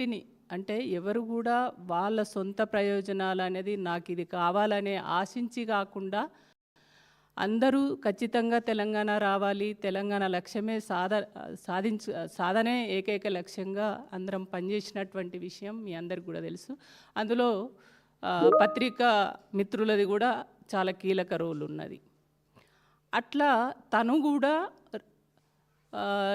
పార్టీని అంటే ఎవరు కూడా వాళ్ళ సొంత ప్రయోజనాలు అనేది నాకు ఇది కావాలనే ఆశించి కాకుండా అందరూ ఖచ్చితంగా తెలంగాణ రావాలి తెలంగాణ లక్ష్యమే సాధ సాధించ సాధనే ఏకైక లక్ష్యంగా అందరం పనిచేసినటువంటి విషయం మీ అందరికి కూడా తెలుసు. అందులో పత్రికా మిత్రులది కూడా చాలా కీలక రోల్ ఉన్నది. అట్లా తను కూడా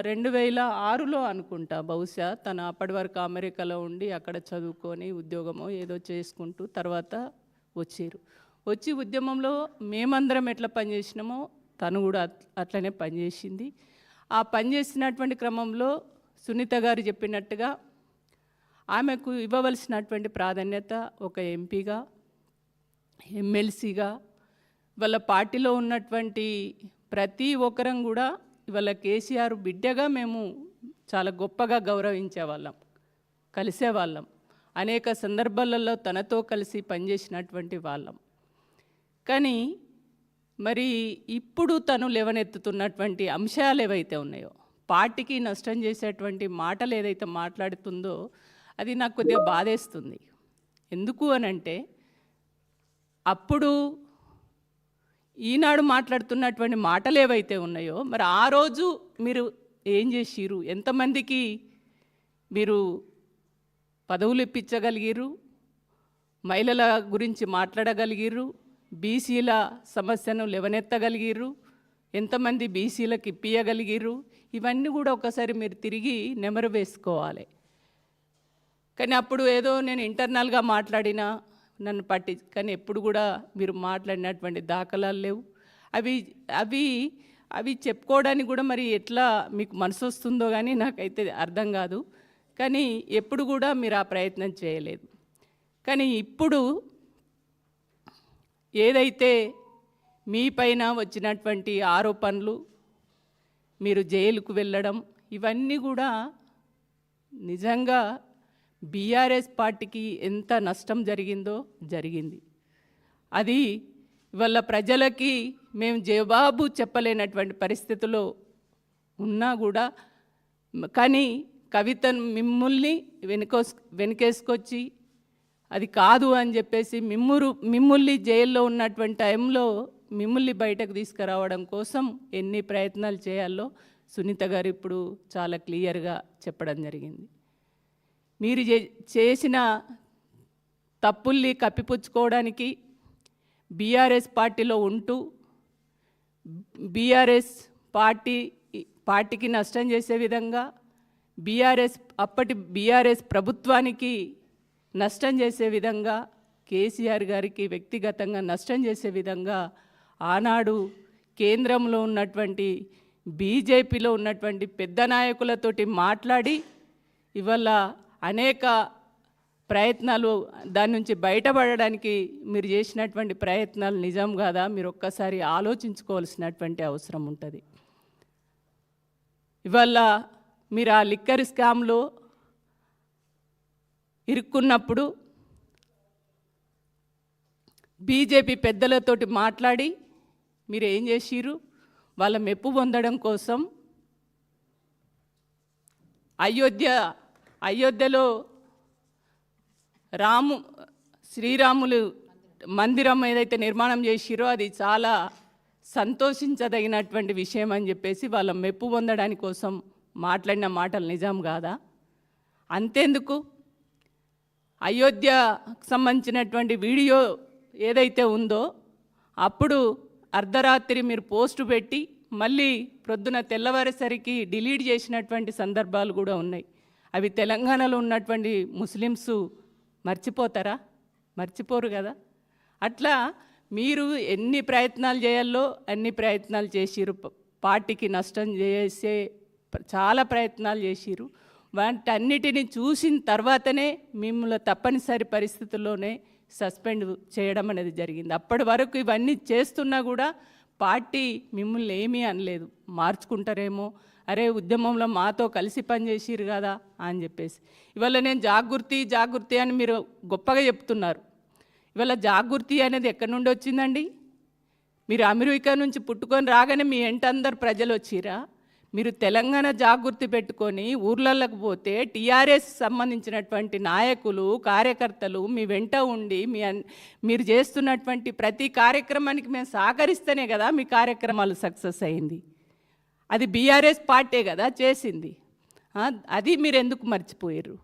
రెండు వేల ఆరులో అనుకుంటా బహుశా తను అప్పటి వరకు అమెరికాలో ఉండి అక్కడ చదువుకొని ఉద్యోగమో ఏదో చేసుకుంటూ తర్వాత వచ్చారు. వచ్చి ఉద్యమంలో మేమందరం ఎట్లా పనిచేసినామో తను కూడా అట్లనే పనిచేసింది. ఆ పనిచేసినటువంటి క్రమంలో సునీత గారు చెప్పినట్టుగా ఆమెకు ఇవ్వవలసినటువంటి ప్రాధాన్యత ఒక ఎంపీగా ఎమ్మెల్సీగా వాళ్ళ పార్టీలో ఉన్నటువంటి ప్రతి ఒక్కరం కూడా ఇవాళ కేసీఆర్ బిడ్డగా మేము చాలా గొప్పగా గౌరవించేవాళ్ళం కలిసేవాళ్ళం. అనేక సందర్భాలలో తనతో కలిసి పనిచేసినటువంటి వాళ్ళం. కానీ మరి ఇప్పుడు తను లేవనెత్తుతున్నటువంటి అంశాలు ఏవైతే ఉన్నాయో పార్టీకి నష్టం చేసేటువంటి మాటలు ఏదైతే మాట్లాడుతుందో అది నాకు కొద్దిగా బాధేస్తుంది. ఎందుకు అనంటే అప్పుడు ఈనాడు మాట్లాడుతున్నటువంటి మాటలు ఏవైతే ఉన్నాయో మరి ఆ రోజు మీరు ఏం చేసిరు ఎంతమందికి మీరు పదవులు ఇప్పించగలిగిరు మహిళల గురించి మాట్లాడగలిగిర్రు? బీసీల సమస్యను లేవనెత్తగలిగిర్రు? ఎంతమంది బీసీలకు ఇప్పియగలిగిర్రు ఇవన్నీ కూడా ఒకసారి మీరు తిరిగి నెమరు వేసుకోవాలి. కానీ అప్పుడు ఏదో నేను ఇంటర్నల్గా మాట్లాడినా నన్ను పట్టి కానీ ఎప్పుడు కూడా మీరు మాట్లాడినటువంటి దాఖలాలు లేవు. అవి అవి అవి చెప్పుకోవడానికి కూడా మరి ఎట్లా మీకు మనసు వస్తుందో కానీ నాకైతే అర్థం కాదు. కానీ ఎప్పుడు కూడా మీరు ఆ ప్రయత్నం చేయలేదు. కానీ ఇప్పుడు ఏదైతే మీ పైన వచ్చినటువంటి ఆరోపణలు మీరు జైలుకు వెళ్ళడం ఇవన్నీ కూడా నిజంగా బీఆర్ఎస్ పార్టీకి ఎంత నష్టం జరిగిందో జరిగింది. అది ఇవాళ ప్రజలకి మేము జవాబు చెప్పలేనటువంటి పరిస్థితిలో ఉన్నా కూడా కానీ కవితను మిమ్మల్ని వెనుకోస్ వెనుకేసుకొచ్చి అది కాదు అని చెప్పేసి మిమ్మురు మిమ్మల్ని జైల్లో ఉన్నటువంటి టైంలో మిమ్మల్ని బయటకు తీసుకురావడం కోసం ఎన్ని ప్రయత్నాలు చేయాలో సునీత గారు ఇప్పుడు చాలా క్లియర్గా చెప్పడం జరిగింది. మీరు చే- చేసిన తప్పుల్ని కప్పిపుచ్చుకోవడానికి బీఆర్ఎస్ పార్టీలో ఉంటూ బీఆర్ఎస్ పార్టీ పార్టీకి నష్టం చేసే విధంగా బీఆర్ఎస్ అప్పటి బీఆర్ఎస్ ప్రభుత్వానికి నష్టం చేసే విధంగా కేసీఆర్ గారికి వ్యక్తిగతంగా నష్టం చేసే విధంగా ఆనాడు కేంద్రంలో ఉన్నటువంటి బీజేపీలో ఉన్నటువంటి పెద్ద నాయకులతోటి మాట్లాడి ఇవాళ అనేక ప్రయత్నాలు దాని నుంచి బయటపడడానికి మీరు చేసినటువంటి ప్రయత్నాలు నిజం కాదా? మీరు ఒక్కసారి ఆలోచించుకోవాల్సినటువంటి అవసరం ఉంటుంది. ఇవాళ మీరు ఆ లిక్కర్ స్కామ్లో ఇరుక్కున్నప్పుడు బీజేపీ పెద్దలతోటి మాట్లాడి మీరు ఏం చేసిరు వాళ్ళ మెప్పు పొందడం కోసం అయోధ్య అయోధ్యలో రాము శ్రీరాములు మందిరం ఏదైతే నిర్మాణం చేసిరో అది చాలా సంతోషించదగినటువంటి విషయం అని చెప్పేసి వాళ్ళ మెప్పు పొందడానికి కోసం మాట్లాడిన మాటలు నిజం కాదా? అంతేందుకు? అయోధ్యకు సంబంధించినటువంటి వీడియో ఏదైతే ఉందో అప్పుడు అర్ధరాత్రి మీరు పోస్టు పెట్టి మళ్ళీ ప్రొద్దున తెల్లవారేసరికి డిలీట్ చేసినటువంటి సందర్భాలు కూడా ఉన్నాయి. అవి తెలంగాణలో ఉన్నటువంటి ముస్లిమ్స్ మర్చిపోతారా? మర్చిపోరు కదా? అట్లా మీరు ఎన్ని ప్రయత్నాలు చేయాలో అన్ని ప్రయత్నాలు చేసిరు. పార్టీకి నష్టం చేసే చాలా ప్రయత్నాలు చేసిరు. వాటన్నిటిని చూసిన తర్వాతనే మిమ్మల్ని తప్పనిసరి పరిస్థితుల్లోనే సస్పెండ్ చేయడం అనేది జరిగింది. అప్పటి వరకు ఇవన్నీ చేస్తున్నా కూడా పార్టీ మిమ్మల్ని ఏమీ అనలేదు. మార్చుకుంటారేమో అరే ఉద్యమంలో మాతో కలిసి పనిచేసిరు కదా అని చెప్పేసి. ఇవాళ నేను జాగృతి జాగృతి అని మీరు గొప్పగా చెప్తున్నారు. ఇవాళ జాగృతి అనేది ఎక్కడి నుండి వచ్చిందండి? మీరు అమెరికా నుంచి పుట్టుకొని రాగానే మీ ఎంట అందరు ప్రజలు వచ్చిరా? మీరు తెలంగాణ జాగృతి పెట్టుకొని ఊర్లలోకి పోతే టీఆర్ఎస్ సంబంధించినటువంటి నాయకులు కార్యకర్తలు మీ వెంట ఉండి మీ మీరు చేస్తున్నటువంటి ప్రతి కార్యక్రమానికి మేము సహకరిస్తేనే కదా మీ కార్యక్రమాలు సక్సెస్ అయింది. అది బీఆర్ఎస్ పార్టీ కదా చేసింది. అది మీరు ఎందుకు మర్చిపోయారు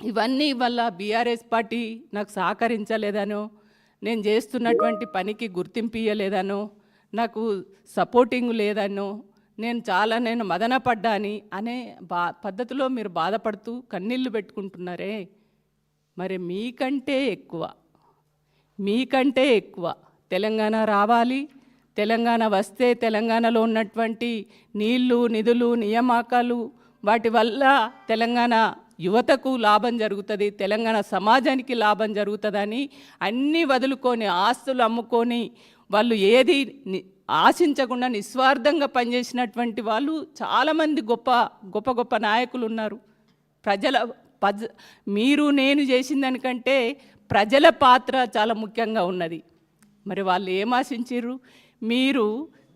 ఇవన్నీ వల్ల బీఆర్ఎస్ పార్టీ నాకు సహకరించలేదనో నేను చేస్తున్నటువంటి పనికి గుర్తింపు ఇయ్యలేదనో నాకు సపోర్టింగ్ లేదనో నేను చాలా నేను మదన పడ్డాని అనే బా పద్ధతిలో మీరు బాధపడుతూ కన్నీళ్ళు పెట్టుకుంటున్నారే. మరి మీకంటే ఎక్కువ మీకంటే ఎక్కువ తెలంగాణ రావాలి తెలంగాణ వస్తే తెలంగాణలో ఉన్నటువంటి నీళ్ళు నిధులు నియామకాలు వాటి వల్ల తెలంగాణ యువతకు లాభం జరుగుతుంది తెలంగాణ సమాజానికి లాభం జరుగుతుందని అన్నీ వదులుకొని ఆస్తులు అమ్ముకొని వాళ్ళు ఏది ని- ఆశించకుండా నిస్వార్థంగా పనిచేసినటువంటి వాళ్ళు చాలామంది గొప్ప గొప్ప గొప్ప నాయకులు ఉన్నారు. ప్రజల పజ మీరు నేను చేసిన దానికంటే ప్రజల పాత్ర చాలా ముఖ్యంగా ఉన్నది. మరి వాళ్ళు ఏం ఆశించారు మీరు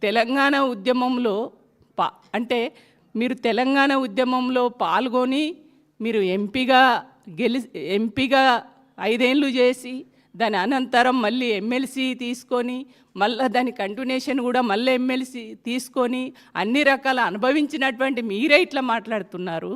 తెలంగాణ ఉద్యమంలో పా అంటే మీరు తెలంగాణ ఉద్యమంలో పాల్గొని మీరు ఎంపీగా గెలి ఎంపీగా ఐదేళ్ళు చేసి దాని అనంతరం మళ్ళీ ఎమ్మెల్సీ తీసుకొని మళ్ళీ దాని కంటిన్యూషన్ కూడా మళ్ళీ ఎమ్మెల్సీ తీసుకొని అన్ని రకాల అనుభవించినటువంటి మీరే ఇట్లా మాట్లాడుతున్నారు.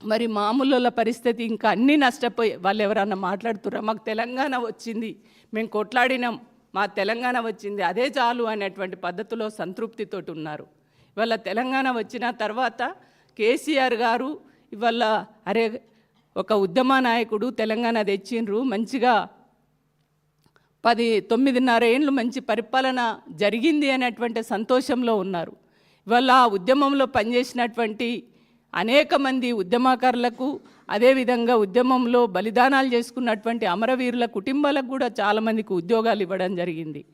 మరి మామూలుల పరిస్థితి ఇంకా అన్నీ నష్టపోయి వాళ్ళు ఎవరన్నా మాట్లాడుతున్నారు మాకు తెలంగాణ వచ్చింది. మేము కొట్లాడినాం. మా తెలంగాణ వచ్చింది అదే చాలు అనేటువంటి పద్ధతిలో సంతృప్తితోటి ఉన్నారు. ఇవాళ తెలంగాణ వచ్చిన తర్వాత కేసీఆర్ గారు ఇవాళ అరే ఒక ఉద్యమ నాయకుడు తెలంగాణ తెచ్చిండ్రు మంచిగా పది తొమ్మిదిన్నర ఏండ్లు మంచి పరిపాలన జరిగింది అనేటువంటి సంతోషంలో ఉన్నారు. ఇవాళ ఆ ఉద్యమంలో పనిచేసినటువంటి అనేక మంది ఉద్యమకారులకు అదేవిధంగా ఉద్యమంలో బలిదానాలు చేసుకున్నటువంటి అమరవీరుల కుటుంబాలకు కూడా చాలామందికి ఉద్యోగాలు ఇవ్వడం జరిగింది.